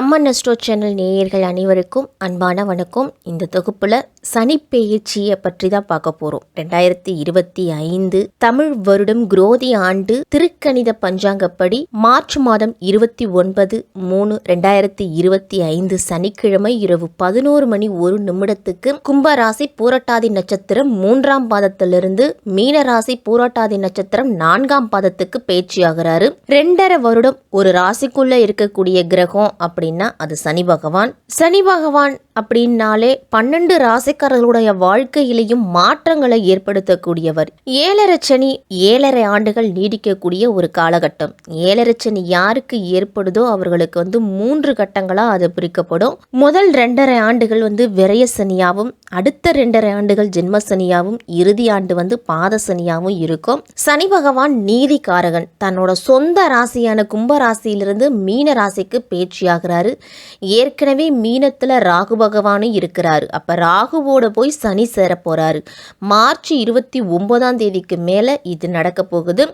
அம்மன் நெஸ்டோ channel நேயர்கள் அனைவருக்கும் அன்பான வணக்கம். இந்த தொகுப்புல சனிப்பெயர்ச்சியை பற்றி தான் பார்க்க போறோம். ரெண்டாயிரத்தி இருபத்தி ஐந்து தமிழ் வருடம் குரோதி ஆண்டு திருக்கணித பஞ்சாங்கப்படி மார்ச் மாதம் இருபத்தி ஒன்பது மூணு ரெண்டாயிரத்தி இருபத்தி ஐந்து சனிக்கிழமை இரவு பதினோரு மணி ஒரு நிமிடத்துக்கு கும்பராசி பூரட்டாதி நட்சத்திரம் மூன்றாம் பாதத்திலிருந்து மீனராசி பூரட்டாதி நட்சத்திரம் நான்காம் பாதத்துக்கு பேச்சியாகிறாரு ரெண்டரை வருடம் ஒரு ராசிக்குள்ள இருக்கக்கூடிய கிரகம் அப்படின்னா அது சனி பகவான். சனி பகவான் அப்படின்னாலே பன்னெண்டு ராசி ராசிக்காரர்களுடைய வாழ்க்கையிலையும் மாற்றங்களை ஏற்படுத்தக்கூடியவர். ஏழரை சனி ஏழரை ஆண்டுகள் நீடிக்கக்கூடிய ஒரு காலகட்டம். ஏழரை சனி யாருக்கு ஏற்படுதோ அவர்களுக்கு வந்து மூன்று கட்டங்களாக அது பிரிக்கப்படும். முதல் ரெண்டரை ஆண்டுகள் வந்து விரய சனியாகவும் அடுத்த ரெண்டரை ஆண்டுகள் ஜென்ம சனியாவும் இறுதி ஆண்டு வந்து பாத சனியாகவும் இருக்கும். சனி பகவான் நீதிக்காரகன். தன்னோட சொந்த ராசியான கும்ப ராசியிலிருந்து மீன ராசிக்கு பேச்சியாகிறாரு. ஏற்கனவே மீனத்தில் ராகு பகவானும் இருக்கிறாரு. அப்போ ராகு ராகுவோட போய் சனி சேர போறாரு. மார்ச் இருபத்தி ஒன்பதாம் தேதிக்கு மேலே இது நடக்க போகுது.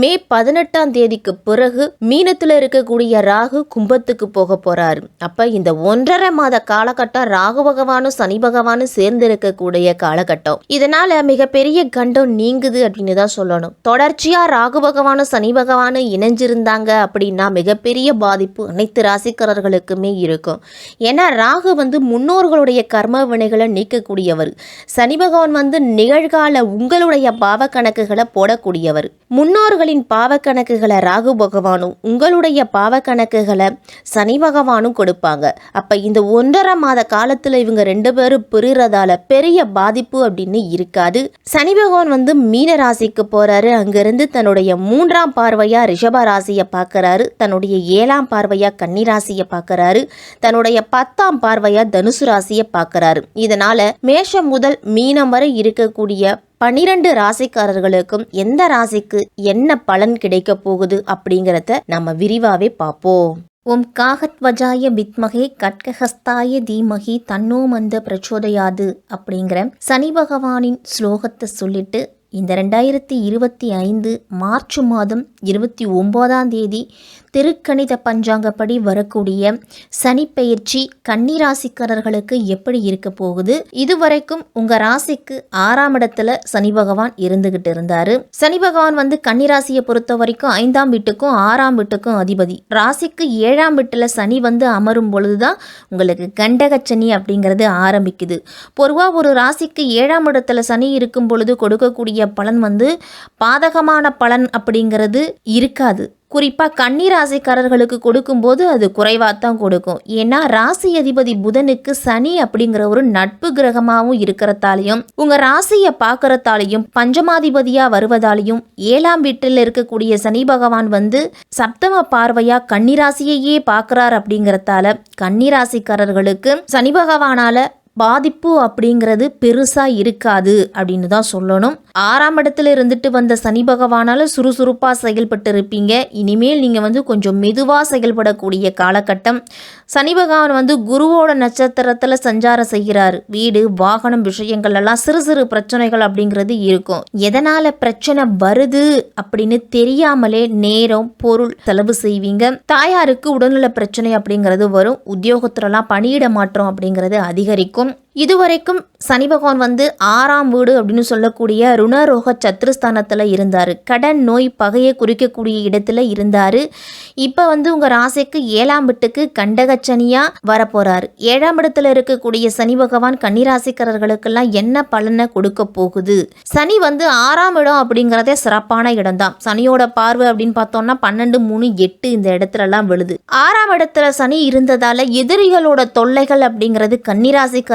மே பதினெட்டாம் தேதிக்கு பிறகு மீனத்தில் இருக்கக்கூடிய ராகு கும்பத்துக்கு போக போறாரு. அப்போ இந்த ஒன்றரை மாத காலகட்டம் ராகு பகவானும் சனி பகவானும் சேர்ந்து இருக்கக்கூடிய காலகட்டம். இதனால் மிகப்பெரிய கண்டம் நீங்குது அப்படின்னு தான் சொல்லணும். தொடர்ச்சியாக ராகு பகவானும் சனி பகவானும் இணைஞ்சிருந்தாங்க அப்படின்னா மிகப்பெரிய பாதிப்பு அனைத்து ராசிக்காரர்களுக்குமே இருக்கும். ஏன்னா ராகு வந்து முன்னோர்களுடைய கர்ம வினைகளை நீக்கக்கூடியவர் சனி பகவான் வந்து நிகழ்கால உங்களுடைய பாவ கணக்குகளை போடக்கூடியவர். முன்னோர்களின் பாவ கணக்குகளை ராகு பகவானும் உங்களுடைய பாவ கணக்குகளை சனி பகவானும் கொடுப்பாங்க. அப்ப இந்த ஒன்றரை மாத காலத்துல இவங்க ரெண்டு பேரும் பிரிறதால பெரிய பாதிப்பு அப்படின்னு இருக்காது. சனி பகவான் வந்து மீன ராசிக்கு போறாரு. அங்கிருந்து தன்னுடைய மூன்றாம் பார்வையா ரிஷப ராசியை பார்க்கறாரு. தன்னுடைய ஏழாம் பார்வையா கன்னி ராசியை பார்க்கறாரு. தன்னுடைய பத்தாம் பார்வையா தனுசு ராசியை பார்க்கறாரு. இதனால மேஷம் முதல் மீனம் வரை இருக்கக்கூடிய பனிரெண்டு ராசிக்காரர்களுக்கும் எந்த ராசிக்கு என்ன பலன் கிடைக்க போகுது அப்படிங்கிறத நம்ம விரிவாவே பார்ப்போம். ஓம் காகத்வஜாய வித்மகே கட்கஹஸ்தாய தீமகி தன்னோ மந்த பிரச்சோதயாது அப்படிங்கிற சனி பகவானின் ஸ்லோகத்தை சொல்லிட்டு இந்த ரெண்டாயிரத்தி இருபத்தி ஐந்து மார்ச் மாதம் இருபத்தி ஒம்போதாம் தேதி திருக்கணித பஞ்சாங்கப்படி வரக்கூடிய சனி பயிற்சி கன்னி ராசிக்காரர்களுக்கு எப்படி இருக்க போகுது? இதுவரைக்கும் உங்க ராசிக்கு ஆறாம் இடத்துல சனி பகவான் இருந்துகிட்டு இருந்தாரு. சனி பகவான் வந்து கன்னிராசியை பொறுத்த வரைக்கும் ஐந்தாம் வீட்டுக்கும் ஆறாம் வீட்டுக்கும் அதிபதி. ராசிக்கு ஏழாம் வீட்டுல சனி வந்து அமரும் பொழுதுதான் உங்களுக்கு கண்டகச்சனி அப்படிங்கிறது ஆரம்பிக்குது. பொதுவாக ஒரு ராசிக்கு ஏழாம் இடத்துல சனி இருக்கும் பொழுது கொடுக்கக்கூடிய பலன் வந்து பாதகமான பலன் அப்படிங்கிறது இருக்காது. குறிப்பாக கன்னி ராசிக்காரர்களுக்கு கொடுக்கும்போது அது குறைவாக தான் கொடுக்கும். ஏன்னா ராசி அதிபதி புதனுக்கு சனி அப்படிங்கிற ஒரு நட்பு கிரகமாகவும் இருக்கிறதாலையும் உங்கள் ராசியை பார்க்கறதாலையும் பஞ்சமாதிபதியாக வருவதாலையும் ஏழாம் வீட்டில் இருக்கக்கூடிய சனி பகவான் வந்து சப்தம பார்வையாக கன்னிராசியையே பார்க்குறார் அப்படிங்கிறதால கன்னிராசிக்காரர்களுக்கு சனி பகவானால் பாதிப்பு அப்படிங்கிறது பெருசாக இருக்காது அப்படின்னு தான் சொல்லணும். ஆறாம் இடத்துல இருந்துட்டு வந்த சனி பகவானால் சுறுசுறுப்பாக செயல்பட்டு இருப்பீங்க இனிமேல் நீங்கள் வந்து கொஞ்சம் மெதுவாக செயல்படக்கூடிய காலகட்டம். சனி பகவான் வந்து குருவோட நட்சத்திரத்தில் சஞ்சாரம் செய்கிறார். வீடு வாகனம் விஷயங்கள் எல்லாம் சிறு சிறு பிரச்சனைகள் அப்படிங்கிறது இருக்கும். எதனால் பிரச்சனை வருது அப்படின்னு தெரியாமலே நேரம் பொருள் செலவு செய்வீங்க. தாயாருக்கு உடல்நல பிரச்சனை அப்படிங்கிறது வரும். உத்தியோகத்துலலாம் பணியிட மாற்றம் அப்படிங்கிறது அதிகரிக்கும். இதுவரைக்கும் சனி பகவான் வந்து ஆறாம் வீடு அப்படின்னு சொல்லக்கூடிய ருணரோக சத்ருஸ்தானத்தில் இருந்தார். கடன் நோய் பகையை குறிக்கக்கூடிய இடத்துல இருந்தார். இப்போ வந்து உங்கள் ராசிக்கு ஏழாம் வீட்டுக்கு கண்டகச்சனியாக வரப்போகிறார் ஏழாம் இடத்துல இருக்கக்கூடிய சனி பகவான் கன்னிராசிக்காரர்களுக்கெல்லாம் என்ன பலனை கொடுக்க போகுது? சனி வந்து ஆறாம் இடம் அப்படிங்கிறதே சிறப்பான இடம் தான் சனியோட பார்வை அப்படின்னு பார்த்தோம்னா பன்னெண்டு மூணு எட்டு இந்த இடத்துலலாம் விழுது. ஆறாம் இடத்துல சனி இருந்ததால எதிரிகளோட தொல்லைகள் அப்படிங்கிறது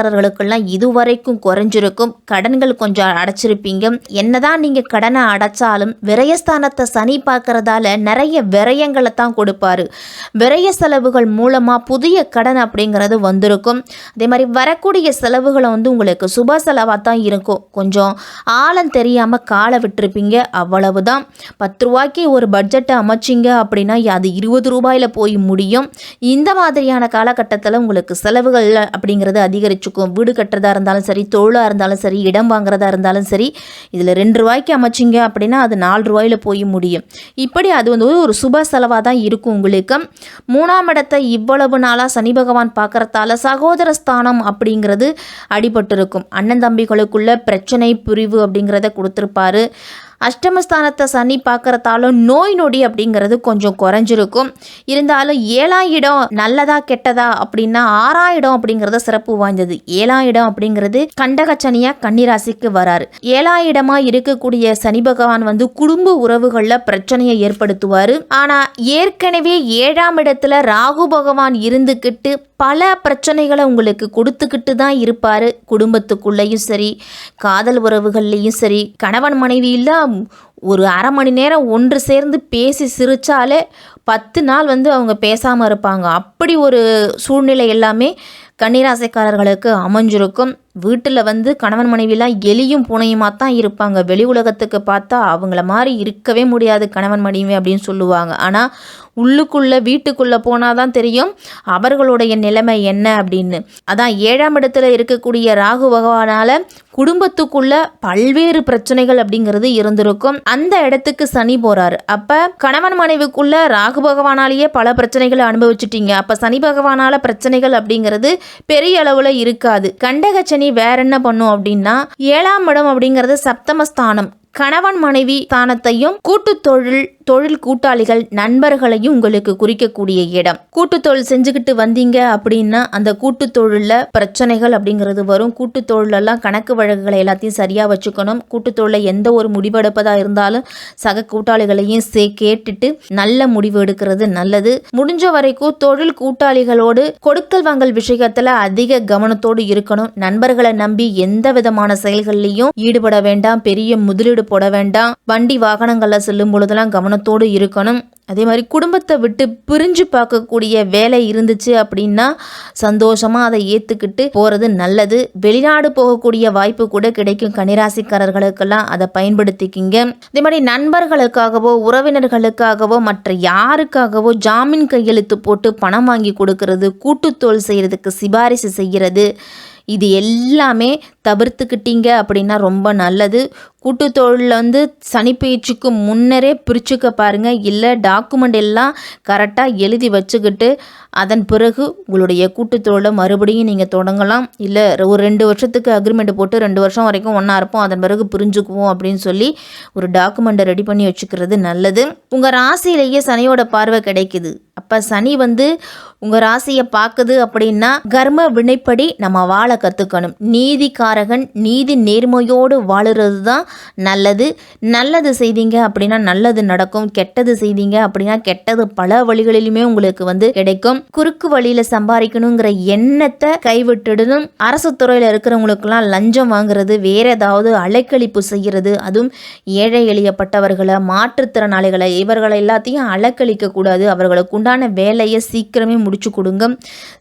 கடன்காரர்களுக்கெல்லாம் இதுவரைக்கும் குறைஞ்சிருக்கும். கடன்கள் கொஞ்சம் அடைச்சிருப்பீங்க. என்னதான் நீங்கள் கடனை அடைச்சாலும் விரயஸ்தானத்தை சனி பார்க்கறதால நிறைய விரயங்களை தான் கொடுப்பாரு. விரய செலவுகள் மூலமாக புதிய கடன் அப்படிங்கிறது வந்திருக்கும். அதே மாதிரி வரக்கூடிய செலவுகளை வந்து உங்களுக்கு சுப செலவாக தான் இருக்கும். கொஞ்சம் ஆழம் தெரியாமல் காலை விட்டுருப்பீங்க. அவ்வளவுதான். பத்து ரூபாய்க்கு ஒரு பட்ஜெட்டை அமைச்சிங்க அப்படின்னா அது இருபது ரூபாயில் போய் முடியும். இந்த மாதிரியான காலகட்டத்தில் உங்களுக்கு செலவுகள் அப்படிங்கிறது அதிகரிச்சு வச்சுக்கும் வீடு கட்டுறதா இருந்தாலும் சரி தொழிலாக இருந்தாலும் சரி இடம் வாங்குறதா இருந்தாலும் சரி இதில் ரெண்டு ரூபாய்க்கு அமைச்சிங்க அப்படின்னா அது நாலு ரூபாயில் போய் முடியும். இப்படி அது வந்து ஒரு சுப செலவாக தான் இருக்கும் உங்களுக்கு. மூணாம் இடத்தை இவ்வளவு நாளாக சனி பகவான் பார்க்கறதால சகோதர ஸ்தானம் அப்படிங்கிறது அடிபட்டிருக்கும். அண்ணன் தம்பிகளுக்குள்ள பிரச்சனை பிரிவு அப்படிங்கிறத கொடுத்துருப்பாரு. அஷ்டமஸ்தானத்தை சனி பார்க்குறதாலும் நோய் நொடி அப்படிங்கிறது கொஞ்சம் குறைஞ்சிருக்கும். இருந்தாலும் ஏழாம் இடம் நல்லதா கெட்டதா அப்படின்னா ஆறாம் இடம் அப்படிங்கிறது சிறப்பு வாய்ந்தது. ஏழாம் இடம் அப்படிங்கிறது கண்டகச்சனியாக கன்னிராசிக்கு வராரு. ஏழாம் இடமா இருக்கக்கூடிய சனி பகவான் வந்து குடும்ப உறவுகளில் பிரச்சனையை ஏற்படுத்துவார். ஆனால் ஏற்கனவே ஏழாம் இடத்துல ராகு பகவான் இருந்துக்கிட்டு பல பிரச்சனைகளை உங்களுக்கு கொடுத்துக்கிட்டு தான் இருப்பார். குடும்பத்துக்குள்ளேயும் சரி காதல் உறவுகள்லேயும் சரி கணவன் மனைவியில் ஒரு அரை மணி நேரம் ஒன்று சேர்ந்து பேசி சிரித்தாலே பத்து நாள் வந்து அவங்க பேசாமல் இருப்பாங்க. அப்படி ஒரு சூழ்நிலை எல்லாமே கன்னிராசிக்காரர்களுக்கு அமைஞ்சிருக்கும். வீட்டில் வந்து கணவன் மனைவிலாம் எலியும் பூனையுமா தான் இருப்பாங்க. வெளி உலகத்துக்கு பார்த்தா அவங்கள மாதிரி இருக்கவே முடியாது கணவன் மனைவி அப்படின்னு சொல்லுவாங்க. ஆனால் உள்ளுக்குள்ளே வீட்டுக்குள்ளே போனால் தான் தெரியும் அவர்களுடைய நிலைமை என்ன அப்படின்னு. அதான் ஏழாம் இடத்துல இருக்கக்கூடிய ராகு பகவானால் குடும்பத்துக்குள்ள பல்வேறு பிரச்சனைகள் அப்படிங்கிறது இருந்திருக்கும். அந்த இடத்துக்கு சனி போறாரு. அப்ப கணவன் மனைவிக்குள்ள ராகு பகவானாலேயே பல பிரச்சனைகளை அனுபவிச்சிட்டீங்க. அப்ப சனி பகவானால பிரச்சனைகள் அப்படிங்கிறது பெரிய அளவுல இருக்காது. கண்டக சனி வேற என்ன பண்ணும் அப்படின்னா ஏழாம் இடம் அப்படிங்கிறது சப்தமஸ்தானம். கணவன் மனைவி ஸ்தானத்தையும் கூட்டு தொழில் தொழில் கூட்டாளிகள் நண்பர்களையும் உங்களுக்கு குறிக்கக்கூடிய இடம். கூட்டு தொழில் செஞ்சுக்கிட்டு வந்தீங்க அப்படின்னா அந்த கூட்டு தொழிலில் பிரச்சனைகள் அப்படிங்கிறது வரும். கூட்டு தொழிலெல்லாம் கணக்கு வழக்குகளை எல்லாத்தையும் சரியாக வச்சுக்கணும். கூட்டு தொழிலில் எந்த ஒரு முடிவெடுப்பதாக இருந்தாலும் சக கூட்டாளிகளையும் சே கேட்டுட்டு நல்ல முடிவு எடுக்கிறது நல்லது. முடிஞ்ச வரைக்கும் தொழில் கூட்டாளிகளோடு கொடுக்கல் வாங்கல் விஷயத்தில் அதிக கவனத்தோடு இருக்கணும். நண்பர்களை நம்பி எந்த விதமான செயல்கள்லையும் ஈடுபட வேண்டாம். பெரிய முதலீடு போட வேண்டாம். வண்டி வாகனங்களில் செல்லும் பொழுதெல்லாம் கவனம் கவனத்தோடு இருக்கணும். அதே மாதிரி குடும்பத்தை விட்டு பிரிஞ்சு பார்க்கக்கூடிய வேலை இருந்துச்சு அப்படின்னா சந்தோஷமாக அதை ஏற்றுக்கிட்டு போகிறது நல்லது. வெளிநாடு போகக்கூடிய வாய்ப்பு கூட கிடைக்கும். கன்னிராசிக்காரர்களுக்கெல்லாம் அதை பயன்படுத்திக்கிங்க. அதே மாதிரி நண்பர்களுக்காகவோ உறவினர்களுக்காகவோ மற்ற யாருக்காகவோ ஜாமீன் கையெழுத்து போட்டு பணம் வாங்கி கொடுக்கறது கூட்டுத்தோல் செய்கிறதுக்கு சிபாரிசு செய்கிறது இது எல்லாமே தவிர்த்துக்கிட்டீங்க அப்படின்னா ரொம்ப நல்லது. கூட்டுத்தொழிலில் வந்து சனிப்பயிற்சிக்கு முன்னரே பிரிச்சுக்க பாருங்கள் இல்லை டாக்குமெண்ட் எல்லாம் கரெக்டாக எழுதி வச்சுக்கிட்டு அதன் பிறகு உங்களுடைய கூட்டுத்தொழிலை மறுபடியும் நீங்கள் தொடங்கலாம். இல்லை ஒரு ரெண்டு வருஷத்துக்கு அக்ரிமெண்ட் போட்டு ரெண்டு வருஷம் வரைக்கும் ஒன்றா இருப்போம். அதன் பிறகு பிரிஞ்சுக்குவோம் அப்படின்னு சொல்லி ஒரு டாக்குமெண்ட்டை ரெடி பண்ணி வச்சுக்கிறது நல்லது. உங்கள் ராசியிலேயே சனியோட பார்வை கிடைக்குது. அப்போ சனி வந்து உங்கள் ராசியை பார்க்குது அப்படின்னா கர்ம வினைப்படி நம்ம வாழ கற்றுக்கணும் நீதிக்காரகன் நீதி நேர்மையோடு வாழுறது தான் நல்லது. நல்லது செய்தீங்க அப்படின்னா நல்லது நடக்கும். கெட்டது செய்தீங்க அப்படின்னா கெட்டது பல வழிகளிலுமே உங்களுக்கு வந்து கிடைக்கும். குறுக்கு வழியில் சம்பாதிக்கணுங்கிற எண்ணத்தை கைவிட்டுடணும். அரசு துறையில் இருக்கிறவங்களுக்கெல்லாம் லஞ்சம் வாங்குறது வேற ஏதாவது அலைக்கழிப்பு செய்கிறது அதுவும் ஏழை எளியப்பட்டவர்களை மாற்றுத்திறனாளிகளை இவர்களை எல்லாத்தையும் அலைக்கழிக்க கூடாது. அவர்களுக்கு உண்டான வேலையை சீக்கிரமே முடிச்சு கொடுங்க.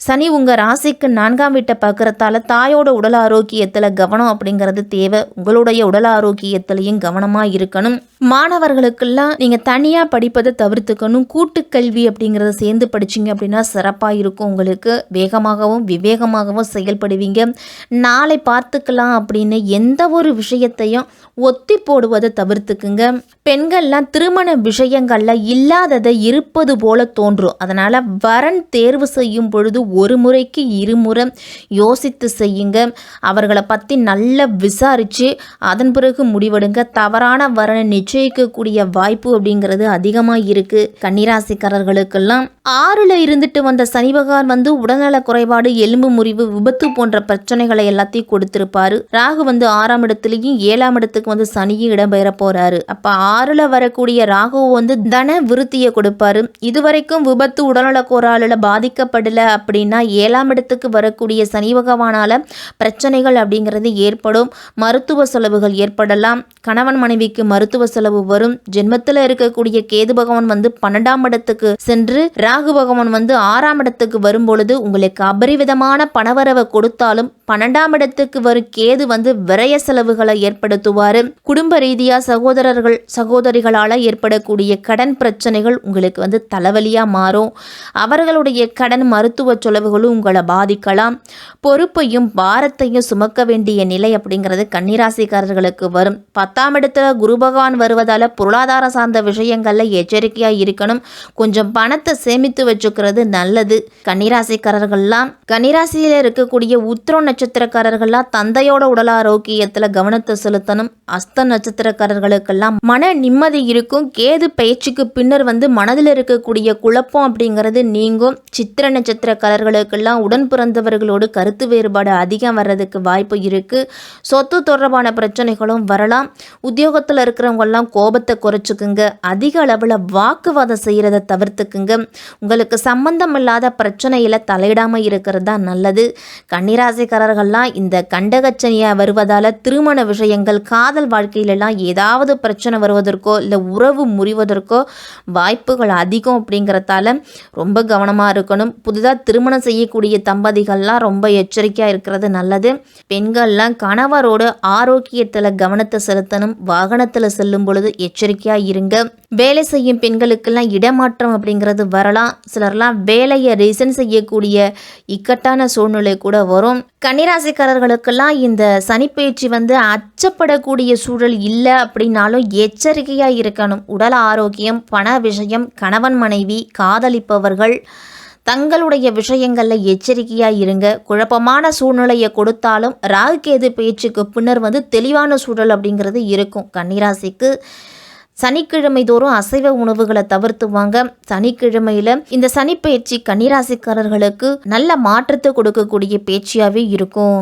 சனி உங்கள் ராசிக்கு நான்காம் வீட்டை பார்க்குறதால தாயோட உடல் ஆரோக்கியத்தில் கவனம் அப்படிங்கிறது தேவை. உங்களுடைய உடல் ஆரோக்கியத்திலையும் கவனமாக இருக்கணும். மாணவர்களுக்கெல்லாம் நீங்கள் தனியாக படிப்பதை தவிர்த்துக்கணும். கூட்டுக்கல்வி அப்படிங்கிறத சேர்ந்து படிச்சீங்க அப்படின்னா சிறப்பாக இருக்கும் உங்களுக்கு. வேகமாகவும் விவேகமாகவும் செயல்படுவீங்க. நாளை பார்த்துக்கலாம் அப்படின்னு எந்த ஒரு விஷயத்தையும் ஒத்தி போடுவதை தவிர்த்துக்குங்க. பெண்கள்லாம் திருமண விஷயங்களில் இல்லாததை இருப்பது போல தோன்றும். அதனால் வரன் தேர்வு செய்யும் பொழுது ஒரு முறைக்கு இருமுறை யோசித்து செய்யுங்க. அவர்களை பற்றி நல்லா விசாரித்து அதன் பிறகு முடிவெடுங்க. தவறான வரனை நிச்சயிக்கக்கூடிய வாய்ப்பு அப்படிங்கிறது அதிகமாக இருக்குது கன்னிராசிக்காரர்களுக்கெல்லாம் ஆறில் இருந்துட்டு வந்த சனி பகவான் வந்து உடல்நல குறைபாடு எலும்பு முறிவு விபத்து போன்ற பிரச்சனைகளை எல்லாத்தையும் கொடுத்திருப்பாரு. ராகு வந்து ஆறாம் இடத்துலையும் ஏழாம் இடத்துக்கு வந்து சனியும் இடம்பெயர போறாரு. அப்ப ஆறுல வரக்கூடிய ராகு வந்து தன விருத்தியை கொடுப்பாரு. இதுவரைக்கும் விபத்து உடல்நல கோளாறுல பாதிக்கப்படல அப்படின்னா ஏழாம் இடத்துக்கு வரக்கூடிய சனி பகவானால பிரச்சனைகள் அப்படிங்கிறது ஏற்படும். மருத்துவ செலவுகள் ஏற்படலாம். கணவன் மனைவிக்கு மருத்துவ செலவு வரும். ஜென்மத்தில் இருக்கக்கூடிய கேது பகவான் வந்து பன்னெண்டாம் இடத்துக்கு சென்று ராகு பகவான் வந்து ஆறாம் இடத்துக்கு வரும்பொழுது உங்களுக்கு அபரிவிதமான பணவரவை கொடுத்தாலும் பன்னெண்டாம் இடத்துக்கு வரும் கேது வந்து விரய செலவுகளை ஏற்படுத்துவார். குடும்ப ரீதியாக சகோதரர்கள் சகோதரிகளால் ஏற்படக்கூடிய கடன் பிரச்சனைகள் உங்களுக்கு வந்து தலைவலியாக மாறும். அவர்களுடைய கடன் மருத்துவ செலவுகளும் உங்களை பாதிக்கலாம். பொறுப்பையும் பாரத்தையும் சுமக்க வேண்டிய நிலை அப்படிங்கிறது கன்னிராசிக்காரர்களுக்கு வரும். பத்தாம் இடத்துல குரு பகவான் வருவதால் பொருளாதார சார்ந்த விஷயங்களில் எச்சரிக்கையாக இருக்கணும். கொஞ்சம் பணத்தை சேமித்து வச்சுக்கிறது நல்லது. கன்னிராசிக்காரர்கள்லாம் கன்னிராசியில் இருக்கக்கூடிய உத்திரம் நட்சத்திரக்காரர்கள்லாம் தந்தையோட உடல் ஆரோக்கியத்தில் கவனத்தை செலுத்தணும். அஸ்த நட்சத்திரக்காரர்களுக்கெல்லாம் மன நிம்மதி இருக்கும். கேது பயிற்சிக்கு பின்னர் வந்து மனதில் இருக்கக்கூடிய குழப்பம் அப்படிங்கிறது நீங்கும். சித்திர நட்சத்திரக்காரர்களுக்கெல்லாம் உடன் பிறந்தவர்களோடு கருத்து வேறுபாடு அதிகம் வர்றதுக்கு வாய்ப்பு இருக்குது சொத்து தொடர்பான பிரச்சனைகளும் வரலாம். உத்தியோகத்தில் இருக்கிறவங்கெல்லாம் கோபத்தை குறைச்சிக்குங்க. அதிக அளவில் வாக்குவாதம் செய்கிறத தவிர்த்துக்குங்க. உங்களுக்கு சம்பந்தம் இல்லாத பிரச்சனையில் தலையிடாமல் இருக்கிறது தான் நல்லது. கன்னிராசிக்காரர்கள்லாம் இந்த கண்டகச்சனியாக வருவதால் திருமண விஷயங்கள் காதல் வாழ்க்கையிலலாம் ஏதாவது பிரச்சனை வருவதற்கோ இல்லை உறவு முறிவதற்கோ வாய்ப்புகள் அதிகம் அப்படிங்கிறதால ரொம்ப கவனமாக இருக்கணும். புதிதாக திருமணம் செய்யக்கூடிய தம்பதிகள்லாம் ரொம்ப எச்சரிக்கையாக இருக்கிறது நல்லது. பெண்கள்லாம் கணவரோட ஆரோக்கியத்தில் கவனத்தை செலுத்தணும். வாகனத்தில் செல்லும் பொழுது எச்சரிக்கையாக இருங்க. வேலை செய்யும் பெண்களுக்கெல்லாம் இடமாற்றம் அப்படிங்கிறது வரலாம். சிலர்லாம் வேலையை ரீசன் செய்யக்கூடிய இக்கட்டான சூழ்நிலை கூட வரும். கன்னிராசிக்காரர்களுக்கெல்லாம் இந்த சனிப்பயிற்சி வந்து அச்சப்படக்கூடிய சூழல் இல்லை அப்படின்னாலும் எச்சரிக்கையாக இருக்கணும். உடல் ஆரோக்கியம் பண விஷயம் கணவன் மனைவி காதலிப்பவர்கள் தங்களுடைய விஷயங்களில் எச்சரிக்கையாக இருங்க. குழப்பமான சூழ்நிலையை கொடுத்தாலும் ராகு கேது பேச்சுக்கு பின்னர் வந்து தெளிவான சூழல் அப்படிங்கிறது இருக்கும். கன்னிராசிக்கு சனிக்கிழமை தோறும் அசைவ உணவுகளை தவிர்த்துவாங்க சனிக்கிழமையில இந்த சனிப்பயிற்சி கன்னிராசிக்காரர்களுக்கு நல்ல மாற்றத்தை கொடுக்கக்கூடிய பேச்சியாகவே இருக்கும்.